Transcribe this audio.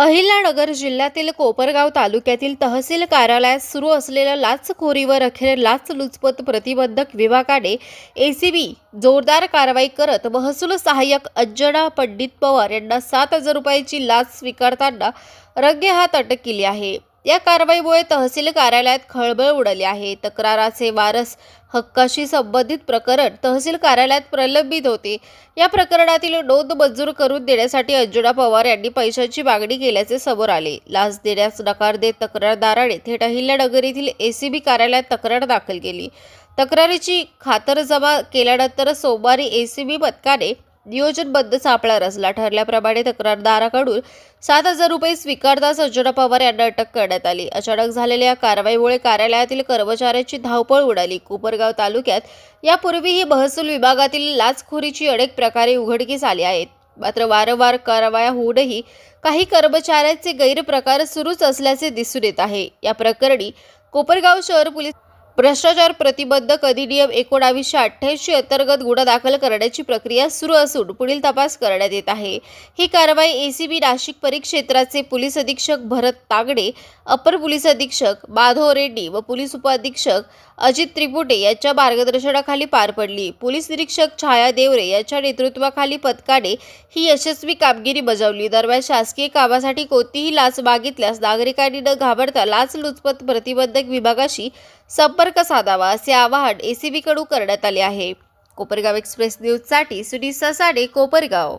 अहिल्यानगर जिल्ह्यातील कोपरगाव तालुक्यातील तहसील कार्यालयात सुरू असलेल्या लाचखोरीवर अखेर लाचलुचपत प्रतिबंधक विभागाने एसीबी जोरदार कारवाई करत महसूल सहाय्यक अंजना पंडित पवार यांना सात हजार रुपयाची लाच स्वीकारताना रंगेहात अटक केली आहे. या कारवाईमुळे तहसील कार्यालयात खळबळ उडाली आहे. तक्राराचे वारस हक्काशी संबंधित प्रकरण तहसील कार्यालयात प्रलंबित होते. या प्रकरणातील नोंद मंजूर करून देण्यासाठी अंजुना पवार यांनी पैशांची मागणी केल्याचे समोर आले. लाच देण्यास नकार देत तक्रारदाराने थेट अहिल्यानगर येथील एसीबी कार्यालयात तक्रार दाखल केली. तक्रारीची खातरजमा केल्यानंतर सोमवारी एसीबी पथकाने नियोजनबद्ध सापळा रचला. ठरल्याप्रमाणे तक्रारदाराकडून सात हजार रुपये स्वीकारता अंजना पवार यांना अटक करण्यात आली. अचानक झालेल्या या कारवाईमुळे कार्यालयातील कर्मचाऱ्यांची धावपळ उडाली. कोपरगाव तालुक्यात यापूर्वीही महसूल विभागातील लाचखोरीची अनेक प्रकारे उघडकीस आली आहेत. मात्र वारंवार कारवाया होऊनही काही कर्मचाऱ्यांचे गैरप्रकार सुरूच असल्याचे दिसून येत आहे. या प्रकरणी कोपरगाव शहर पोलीस भ्रष्टाचार प्रतिबंधक अधिनियम एकोणावीसशे अठ्ठ्याऐंशी अंतर्गत गुन्हा दाखल करण्याची प्रक्रिया सुरू असून पुढील तपास करण्यात येत आहे. ही कारवाई एसीबी नाशिक परिक्षेत्राचे पोलीस अधीक्षक भरत तागडे अपर पोलीस अधीक्षक माधव रेड्डी व पोलीस उपअधीक्षक अजित त्रिपुटे यांच्या मार्गदर्शनाखाली पार पडली. पोलीस निरीक्षक छाया देवरे यांच्या नेतृत्वाखाली पथकाने ही यशस्वी कामगिरी बजावली. दरम्यान शासकीय कामासाठी कोणतीही लाच मागितल्यास नागरिकांनी न घाबरता लाचलुचपत प्रतिबंधक विभागाशी संपर्क साधावा असे आवाहन एसीबीकडून करण्यात आले आहे. कोपरगाव एक्सप्रेस न्यूजसाठी सुनील ससाडे कोपरगाव.